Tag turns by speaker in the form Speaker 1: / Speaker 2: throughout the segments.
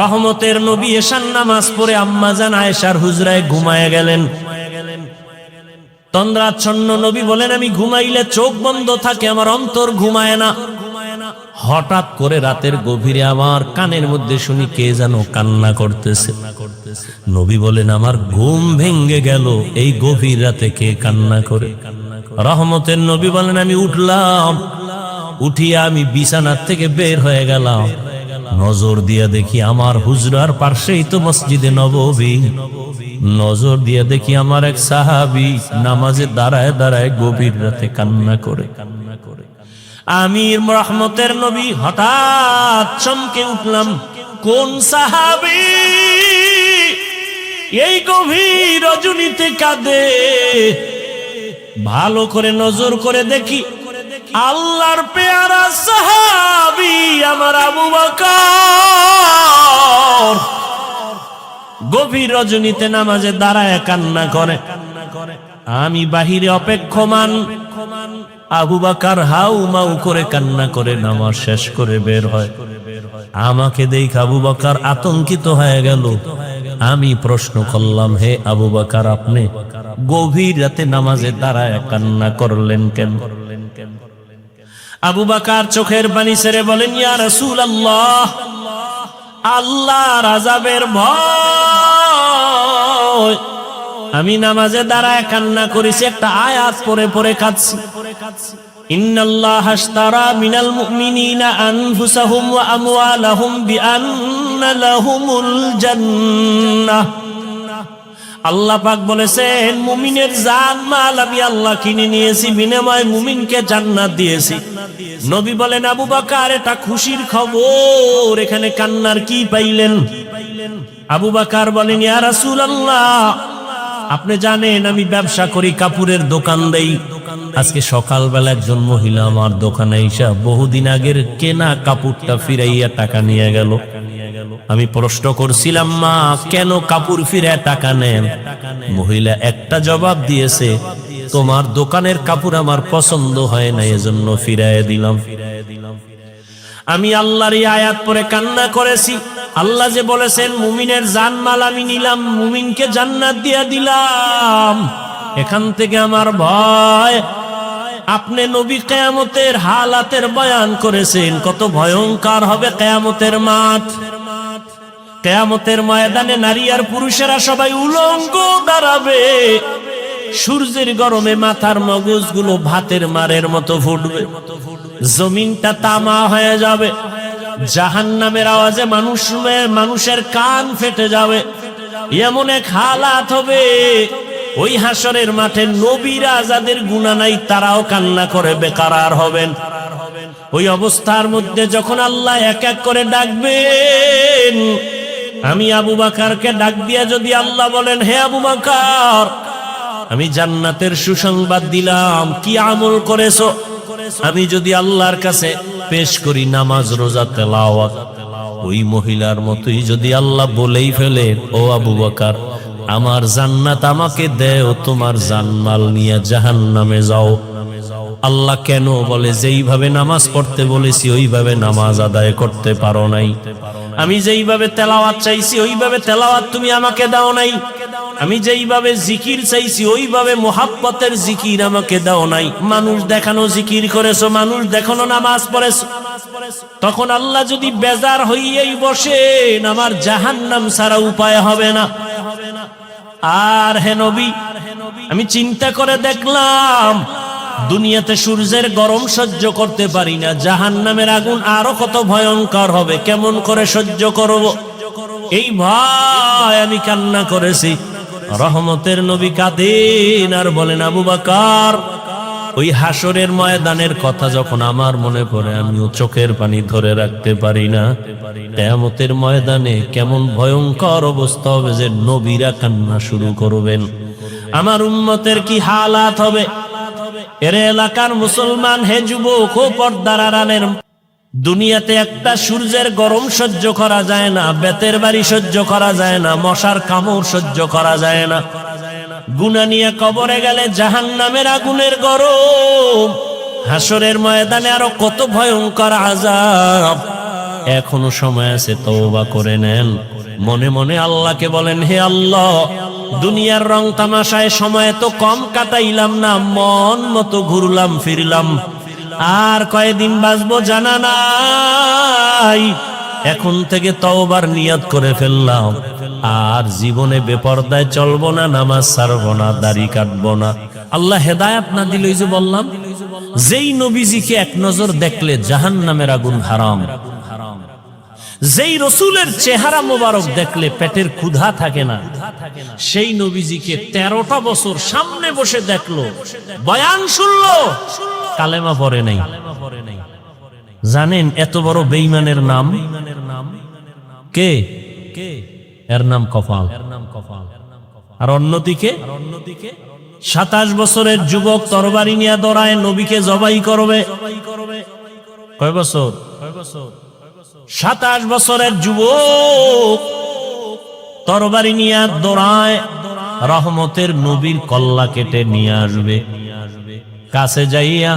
Speaker 1: রহমতের নবী এশান নামাজ পড়ে আম্মা জান আয়েশার হুজরায় ঘুমায় গেলেন। তন্দ্রাচ্ছন্ন নবী বলেন, আমি ঘুমাইলে চোখ বন্ধ থাকে, আমার অন্তর ঘুমায় না। হঠাৎ করে রাতের গভীরে আমার কানের মধ্যে শুনি কে যেন কান্না করতেছে। নবী বলেন, আমার ঘুম ভেঙ্গে গেল, এই গভীর রাতে কে কান্না করে? রহমতের নবী বলেন, আমি উঠলাম, উঠিয়া আমি বিছানার থেকে বের হয়ে গেলাম। নজর দিয়া দেখি আমার হুজরার পার্শ্বেই তো মসজিদে নববী নজর দিয়ে দেখি আমার এক সাহাবি নামাজে দাঁড়ায় দাঁড়ায় গভীর রাতে কান্না করে। কান্না করে আমির রহমতের নবী হঠাৎ চমকে উঠলাম, কোন সাহাবি? এই গভীর রজনীতে কাঁদে। ভালো করে নজর করে দেখি আল্লাহর পেয়ারা সাহাবি আমার আবু বকর। গভীর রজনীতে নামাজে দাঁড়ায় কান্না করে। আমি বাহিরে অপেক্ষমান। আবু বাকার হাউ মাউ করে কান্না করে নামাজ শেষ করে বের হয়। আমাকে দেখ আবু বাকার আতঙ্কিত হয়ে গেল। আমি প্রশ্ন করলাম, হে আবু বাকার, আপনি গভীর রাতে নামাজে দাঁড়ায় কান্না করলেন কেন? আবু বাকার চোখের পানি ছেড়ে বলেন, ইয়া রসুল আল্লাহ আল্লাহ রাজাবের ভয়। আমি নামাজে দাঁড়ায় কান্না করেছি, একটা আয়াত পরে পরে কাঁদছি। ইন্নাল্লাহ আল্লাহ পাক বলেছেন, মুমিনের জান মাল আমি আল্লাহ কিনে নিয়েছি, বিনিময়ে মুমিনকে জান্নাত দিয়েছি। নবী বলেন, আবু বাকার, এটা খুশির খবর, এখানে কান্নার কি পাইলেন? আবু বাকার বলেন, ইয়া রাসূলুল্লাহ, আপনি জানেন আমি ব্যবসা করি কাপুরের দোকান দেই। আজকে সকালবেলা একজন মহিলা আমার দোকানে এসে বহুদিন আগের কেনা কাপড়টা ফিরাইয়া টাকা নিয়ে গেল। আমি প্রশ্ন করছিলাম, মা, কেন কাপড় ফিরে টাকা নেন? মহিলা একটা জবাব দিয়েছে, তোমার দোকানের কাপড় আমার পছন্দ হয় না, এজন্য ফিরাইয়া দিলাম। আমি আল্লাহর এই আয়াত পরে কান্না করেছি। আল্লাহ যে বলেছেন, মুমিনের জানমাল আমি নিলাম, মুমিনকে জান্নাত দিয়া দিলাম। এখান থেকে আমার ভয়। আপনি নবী কেয়ামতের হালাতের বয়ান করেছেন, কত ভয়ঙ্কর হবে কেয়ামতের মাঠ। কেয়ামতের ময়দানে নারী আর পুরুষেরা সবাই উলঙ্গ দাঁড়াবে। সূর্যের গরমে মাথার মগজগুলো ভাতের মারের মতো ফুটবে। জমিনটা তামা হয়ে যাবে। জাহান নামের আওয়াজে মানুষ মানুষের কান ফেটে যাবে। এমন এক হালাত হবে, ওই হাসরের মাঠে নবীরা যাদের গুণা নাই তারাও কান্না করে বেকার আর হবেন। ওই অবস্থার মধ্যে যখন আল্লাহ এক এক করে ডাকবেন আমি আবু বাকারকে ডাক দিয়া যদি আল্লাহ বলেন, হে আবু বাকার, আমি জান্নাতের সুসংবাদ দিলাম, কি আমল করেছ? আমি যদি আল্লাহর কাছে পেশ করি নামাজ, রোজা, তেলাওয়াত, ওই মহিলার মতোই যদি আল্লাহ বলেই ফেলে, ও আবু বাকার, আমার জান্নাত আমাকে দেও, তোমার জানমাল নিয়ে জাহান নামে যাও। আল্লাহ কেন বলে, যেইভাবে নামাজ পড়তে বলেছি, ওইভাবে নামাজ আদায় করতে পারো নাই। আমি যেইভাবে তেলাওয়াত চাইছি, ওইভাবে তেলাওয়াত তুমি আমাকে দাও নাই। আমি যেইভাবে জিকির চাইছি, ওইভাবে মোহাব্বতের জিকির আমাকে দাও নাই। মানুষ দেখানো জিকির করেছ, মানুষ দেখানো নামাজ পড়েছো। তখন আল্লাহ যদি বেজার হইয়াই বসেন, আমার জাহান্নাম ছাড়া উপায় হবে না। আর হে নবী, আমি চিন্তা করে দেখলাম দুনিয়াতে সূর্যের গরম সহ্য করতে পারি না জাহান নামের আগুন আরও কত ভয়ঙ্কর হবে, কেমন করে সহ্য করব? এই ভয় আমি কান্না করেছি। রহমতের নবী কাদিন আর বলেন, আবু বাকার, ওই হাসরের ময়দানের কথা যখন আমার মনে পড়ে, আমিও চোখের পানি ধরে রাখতে পারি না। কেয়ামতের ময়দানে কেমন ভয়ঙ্কর অবস্থা হবে যে নবীরা কান্না শুরু করবেন। আমার উম্মতের কি হালাত হবে? এর এলাকার মুসলমান, হে যুবক, ও পর্দার দুনিয়াতে একটা সূর্যের গরম সহ্য করা যায় না, বেতের বাড়ি সহ্য করা যায় না, মশার কামড় সহ্য করা যায় না। গুনা নিয়ে কবরে গেলে জাহান নামের আগুনের গরম, হাসরের ময়দানে আরও কত ভয়ঙ্কর আজাব এখনও সময় আছে, তওবা করে নেন। মনে মনে আল্লাহকে বলেন, হে আল্লাহ দুনিয়ার রং তামাশায় সময় তো কম কাটাইলাম না, মন মতো ঘুরলাম, ফিরলাম। আর কয়দিন বাঁচবো জানা নাই। এখন থেকে তওবার নিয়ত করে ফেললাম। আর জীবনে বেপর্দায় চলবো না, নামাজ ছাড়বো না, দাড়ি কাটবো না। আল্লাহ হেদায়াত না দিল যে বললাম, যেই নবীজিকে এক নজর দেখলে জাহান নামের আগুন হারাম। যেই রসুলের চেহারা মোবারক দেখলে পেটের ক্ষুধা থাকে না। সেই নবীজিকে তেরোটা বছর সামনে বসে দেখল, বয়ান শুনলো, কালেমা পরে নাই। জানেন এত বড় বেইমানের নাম? কে? কে? এর নাম কপাল। এর নাম কপাল আর অন্যদিকে অন্যদিকে সাতাশ বছরের যুবক তরবারি নিয়ে দৌড়ায়, নবীকে জবাই করবে। কয় বছর কয় বছর? সাতাশ বছরের যুবক তরবারি নিয়ে দৌড়ায় রহমতের নবীর কল্লা কেটে নিয়ে আসবে কাছে যাইয়া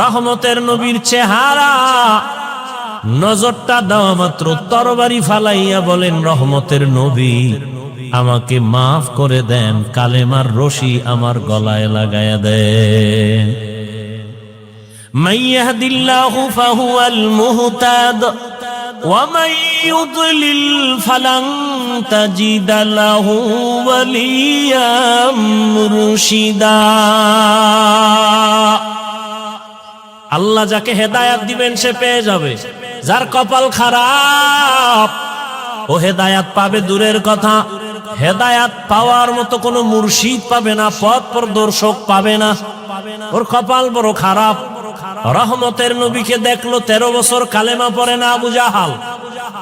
Speaker 1: রহমতের নবীর চেহারা নজরটা দেওয়া মাত্র তরবারি ফালাইয়া বলেন রহমতের নবী আমাকে মাফ করে দেন কালেমার রশি আমার গলায় লাগায়া দেন من يهد الله فهو المهتد ومن يضلل فلن تجد له وليا مرشدا আল্লাহ যাকে হেদায়াত দিবেন সে পেয়ে যাবে যার কপাল খারাপ ও হেদায়াত পাবে দূরের কথা হেদায়াত পাওয়ার মতো কোনো মুর্শিদ পাবে না পথ প্রদর্শক পাবে না ওর কপাল বড় খারাপ রহমতের নবীকে দেখলো তেরো বছর কালেমা পড়ে না আবু জাহাল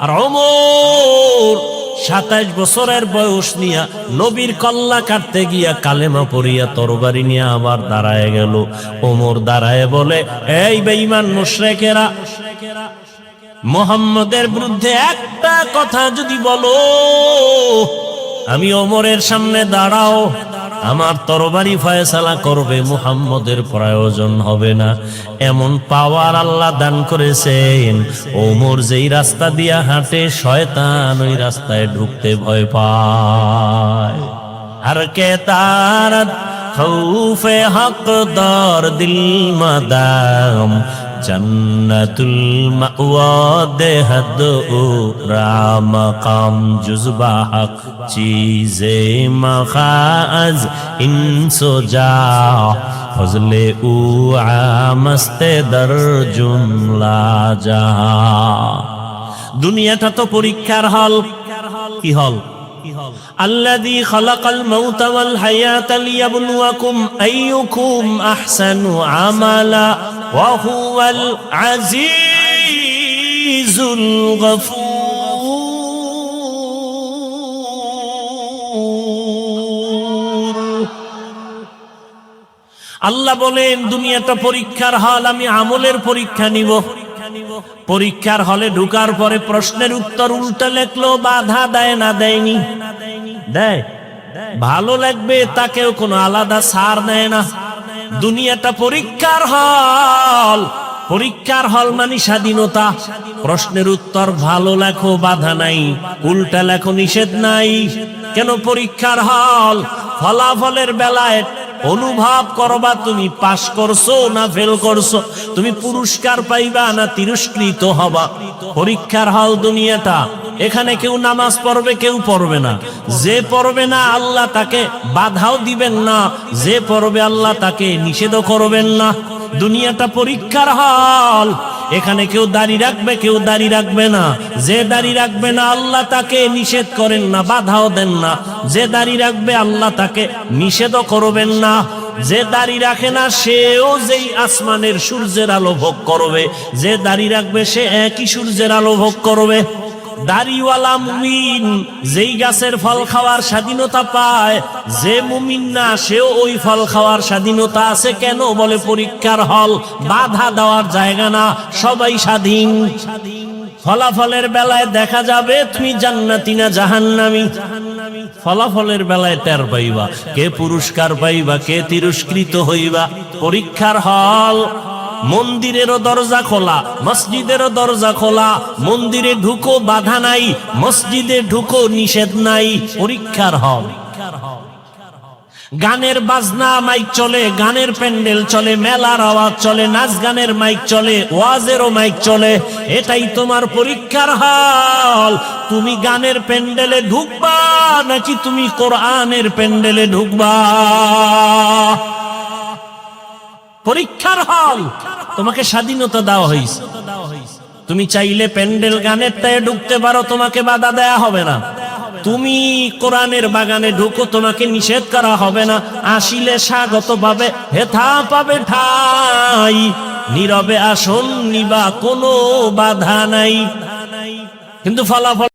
Speaker 1: আর ওমর সাতাইশ বছরের বয়স নিয়া নবীর কল্লা কাটতে গিয়া কালেমা পড়িয়া তরবারি নিয়ে আবার দাঁড়ায় গেল। ওমর দাঁড়ায় বলে, এই বেঈমান মুশরেকেরা, মোহাম্মদের বিরুদ্ধে একটা কথা যদি বলো, আমি ওমরের সামনে দাঁড়াও। আমার তরবারি ফয়সালা করবে, মুহাম্মদের প্রয়োজন হবে না। এমন পাওয়ার আল্লাহ দান করেছেন, ওমর যেই রাস্তা দিয়া হাঁটে, শয়তান ওই রাস্তায় ঢুকতে ভয় পায়। আর কে তার হক, দর, দিল, মাদাম জন্নতুল মাওয়া দেহদ ও রাম কাম জুজবা হক চীজে মখাজ ইনসো যা ফজলে উ আমস্তে দর জুমলা জাহা দুনিয়াটা তো পরীক্ষার হল কি হল الذي خلق الموت والحياة ليبلوكم أيكم أحسن عملا وهو العزيز الغفور আল্লাহ বলেন দুনিয়াটা পরীক্ষার হল আমি আমলের পরীক্ষা নিব পরীক্ষার হলে ঢুকার পরে প্রশ্নের উত্তর উল্টে লেখলো বাধা দেয় না দেয়নি দেয় ভালো লাগবে তাকেও কোনো আলাদা সার দেয় না দুনিয়াটা পরীক্ষার হল। পরীক্ষার হল মানে স্বাধীনতা। প্রশ্নের উত্তর ভালো লেখো, বাধা নাই। উল্টা লেখো, নিষেধ নাই। কেন পরীক্ষার হল? ফলাফলের বেলায় অনুভব করবা তুমি, পাশ করছ না ফেল করছ? তুমি পুরস্কার পাইবা না তিরস্কৃত হবা? পরীক্ষার হল দুনিয়াটা এখানে কেউ নামাজ পড়বে, কেউ পড়বে না। যে পড়বে না, আল্লাহ তাকে বাধাও দিবেন না। যে পড়বে, আল্লাহ তাকে নিষেধও করবেন না। দুনিয়াটা পরীক্ষার হল। এখানে কেউ দাড়ি রাখবে, কেউ দাড়ি রাখবে না। যে দাড়ি রাখবে না, আল্লাহ তাকে নিষেধ করেন না, বাধাও দেন না। যে দাড়ি রাখবে, আল্লাহ তাকে নিষেধও করবেন না। যে দাড়ি রাখে না, সেও যেই আসমানের সূর্যের আলো ভোগ করবে। যে দাড়ি রাখবে, সে একই সূর্যের আলো ভোগ করবে। দাড়িওয়ালা মুমিন, যেই গাছের ফল খাওয়ার স্বাধীনতা পায়, যে মুমিন না, সেও ওই ফল খাওয়ার স্বাধীনতা আছে কেন বলে পরীক্ষার হল, বাধা দেওয়ার জায়গা না, সবাই স্বাধীন। ফলাফলের বেলায় দেখা যাবে, তুমি জান্নাতি না জাহান্নামি। ফলাফলের বেলায় টের পাইবা, কে পুরস্কার পাইবা, কে তিরস্কৃত হইবা। পরীক্ষার হল মন্দিরেরও দরজা খোলা, মসজিদেরও দরজা খোলা। মন্দিরে ঢুকো, বাধা নাই। মসজিদে ঢুকো, নিষেধ নাই। পরীক্ষার হল। গানের বাজনা মাইক চলে, গানের প্যান্ডেল চলে, মেলার আওয়াজ চলে, নাচ গানের মাইক চলে, ওয়াজেরও মাইক চলে। এটাই তোমার পরীক্ষার হল। তুমি গানের প্যান্ডেলে ঢুকবা নাকি তুমি কোরআনের প্যান্ডেলে ঢুকবা? পরীক্ষার হল। তোমাকে স্বাধীনতা দেওয়া হয়েছে তুমি চাইলে প্যান্ডেল গানের টায় ঢুকতে পারো, তোমাকে বাধা দেয়া হবে না। তুমি কোরআনের বাগানে ঢুকো, তোমাকে নিষেধ করা হবে না। আসিলে স্বাগত পাবে, হেথা পাবে ঠাই। নীরবে আসন নিবা, কোনো বাধা নাই। কিন্তু ফলাফল